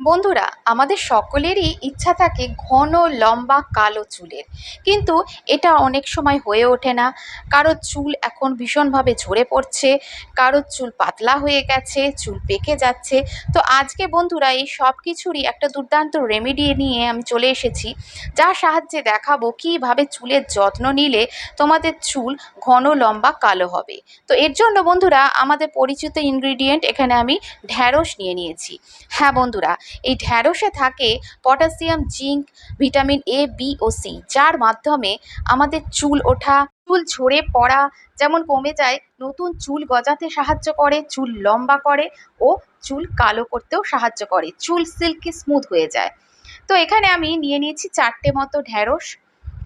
বন্ধুরা, আমাদের সকলেরই ইচ্ছা থাকে ঘন, লম্বা, কালো চুলের। কিন্তু এটা অনেক সময় হয়ে ওঠে না। কারোর চুল এখন ভীষণভাবে ঝরে পড়ছে, কারোর চুল পাতলা হয়ে গেছে, চুল পেকে যাচ্ছে। তো আজকে বন্ধুরা, এই সব কিছুরই একটা দুর্দান্ত রেমেডি নিয়ে আমি চলে এসেছি। যার সাহায্যে দেখাবো কীভাবে চুলের যত্ন নিলে তোমাদের চুল ঘন, লম্বা, কালো হবে। তো এর জন্য বন্ধুরা, আমাদের পরিচিত ইনগ্রিডিয়েন্ট এখানে আমি ঢ্যাঁড়স নিয়ে নিয়েছি। হ্যাঁ বন্ধুরা এই ঢ্যাঁড়সে থাকে potassium, zinc, vitamin A B O C যার মাধ্যমে আমাদের চুল ওঠা, চুল ঝরে পড়া যেমন কমে যায়, নতুন চুল গজাতে সাহায্য করে, চুল লম্বা করে ও চুল কালো করতেও সাহায্য করে, চুল সিল্কি স্মুথ হয়ে যায়। তো এখানে আমি নিয়ে নিয়েছি চারটে মতো ঢ্যাঁড়স।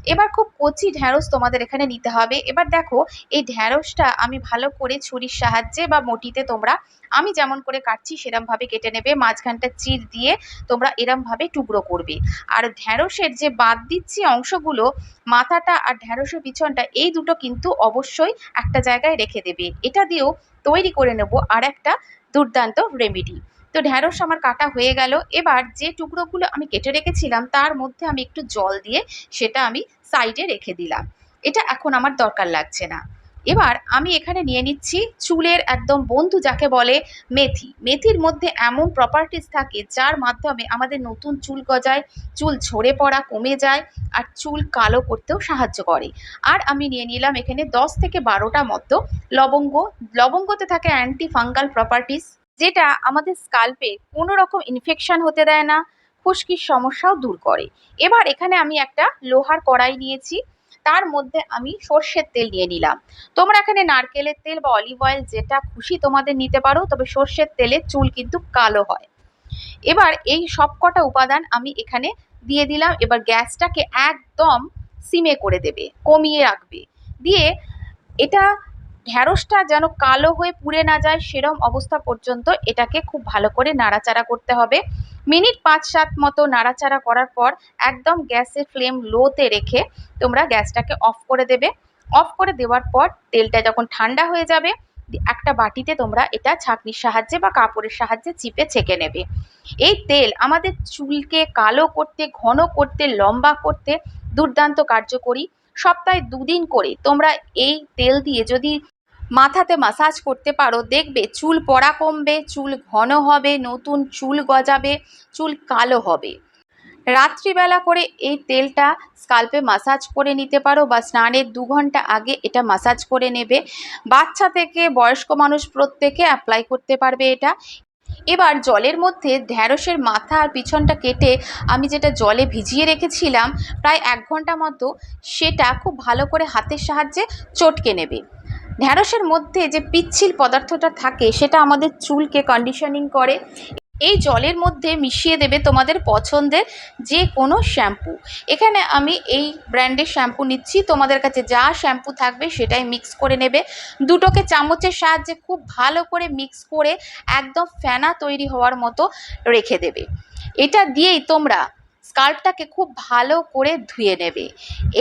এবার খুব কচি ঢ্যাঁড়স তোমাদের এখানে নিতে হবে। এবার দেখো, এই ঢ্যাঁড়সটা আমি ভালো করে ছুরির সাহায্যে বা মটিতে তোমরা, আমি যেমন করে কাটছি সেরমভাবে কেটে নেবে, মাঝখানটা চির দিয়ে তোমরা এরমভাবে টুকরো করবে। আর ঢ্যাঁড়সের যে বাদ দিচ্ছি অংশগুলো, মাথাটা আর ঢ্যাঁড়সের পিছনটা, এই দুটো কিন্তু অবশ্যই একটা জায়গায় রেখে দেবে। এটা দিয়েও তৈরি করে নেব আর একটা দুর্দান্ত রেমেডি তো ঢ্যাঁড়স আমার কাটা হয়ে গেল। এবার যে টুকরোগুলো আমি কেটে রেখেছিলাম, তার মধ্যে আমি একটু জল দিয়ে সেটা আমি সাইডে রেখে দিলাম। এটা এখন আমার দরকার লাগছে না। এবার আমি এখানে নিয়ে নিচ্ছি চুলের একদম বন্ধু যাকে বলে মেথি। মেথির মধ্যে এমন প্রপার্টিস থাকে যার মাধ্যমে আমাদের নতুন চুল গজায়, চুল ঝরে পড়া কমে যায় আর চুল কালো করতেও সাহায্য করে। আর আমি নিয়ে নিলাম এখানে দশ থেকে বারোটা মতো লবঙ্গ। লবঙ্গতে থাকে অ্যান্টি ফাঙ্গাল প্রপার্টিস যেটা আমাদের স্কাল্পে কোনো রকম ইনফেকশন হতে দেয় না, খুশকির সমস্যাও দূর করে। এবার এখানে আমি একটা লোহার কড়াই নিয়েছি, তার মধ্যে আমি সর্ষের তেল নিয়ে নিলাম। তোমরা এখানে নারকেলের তেল বা অলিভ অয়েল যেটা খুশি তোমাদের নিতে পারো, তবে সর্ষের তেলে চুল কিন্তু কালো হয়। এবার এই সব কটা উপাদান আমি এখানে দিয়ে দিলাম, এবার গ্যাসটাকে একদম সিমে করে দেবে, কমিয়ে রাখবে। দিয়ে এটা ঢ্যাঁড়সটা যেন কালো হয়ে পুড়ে না যায়, সেরম অবস্থা পর্যন্ত এটাকে খুব ভালো করে নাড়াচাড়া করতে হবে। মিনিট পাঁচ সাত মতো নাড়াচাড়া করার পর একদম গ্যাসের ফ্লেম লোতে রেখে তোমরা গ্যাসটাকে অফ করে দেবে। অফ করে দেওয়ার পর তেলটা যখন ঠান্ডা হয়ে যাবে, একটা বাটিতে তোমরা এটা ছাঁকনির সাহায্যে বা কাপড়ের সাহায্যে চিপে ছেঁকে নেবে। এই তেল আমাদের চুলকে কালো করতে, ঘন করতে, লম্বা করতে দুর্দান্ত কার্যকরী। সপ্তাহে দুদিন করে তোমরা এই তেল দিয়ে যদি মাথাতে মাসাজ করতে পারো। দেখবে চুল পড়া কমবে, চুল ঘন হবে, নতুন চুল গজাবে, চুল কালো হবে। রাত্রিবেলা করে এই তেলটা স্কাল্পে মাসাজ করে নিতে পারো বা স্নানের দু ঘণ্টা আগে এটা মাসাজ করে নেবে। বাচ্চা থেকে বয়স্ক মানুষ প্রত্যেকে অ্যাপ্লাই করতে পারবে এটা। এবার জলের মধ্যে ঢ্যাঁড়সের মাথা আর পিছনটা কেটে আমি যেটা জলে ভিজিয়ে রেখেছিলাম, প্রায় এক ঘণ্টা মতো, সেটা খুব ভালো করে হাতের সাহায্যে চটকে নেবে। ঢ্যাঁড়সের মধ্যে যে পিচ্ছিল পদার্থটা থাকে, সেটা আমাদের চুলকে কন্ডিশনিং করে। এই জলের মধ্যে মিশিয়ে দেবে তোমাদের পছন্দের যে কোনো শ্যাম্পু এখানে আমি এই ব্র্যান্ডের শ্যাম্পু নিচ্ছি, তোমাদের কাছে যা শ্যাম্পু থাকবে সেটাই মিক্স করে নেবে। দুটোকে চামচের সাহায্যে খুব ভালো করে মিক্স করে একদম ফেনা তৈরি হওয়ার মতো রেখে দেবে। এটা দিয়েই তোমরা স্কাল্পটাকে খুব ভালো করে ধুয়ে নেবে।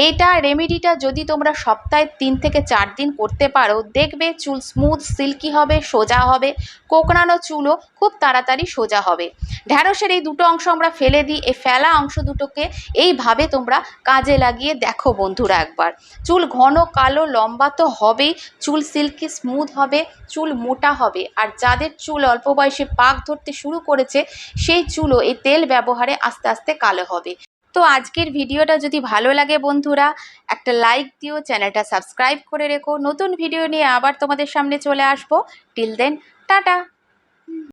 এইটা রেমেডিটা যদি তোমরা সপ্তাহে তিন থেকে চার দিন করতে পারো, দেখবে চুল স্মুথ সিল্কি হবে, সোজা হবে, কোঁকড়ানো চুলও খুব তাড়াতাড়ি সোজা হবে। ঢ্যাঁড়সের এই দুটো অংশ আমরা ফেলে দিই, এই ফেলা অংশ দুটোকে এইভাবে তোমরা কাজে লাগিয়ে দেখো বন্ধুরা একবার। চুল ঘন, কালো, লম্বা তো হবেই, চুল সিল্কি স্মুথ হবে, চুল মোটা হবে। আর যাদের চুল অল্প বয়সে পাক ধরতে শুরু করেছে, সেই চুলও এই তেল ব্যবহারে আস্তে আস্তে কালো হবে। তো আজকের ভিডিওটা যদি ভালো লাগে বন্ধুরা, একটা লাইক দিও, চ্যানেলটা সাবস্ক্রাইব করে রেখো। নতুন ভিডিও নিয়ে আবার তোমাদের সামনে চলে আসব। Till then tata!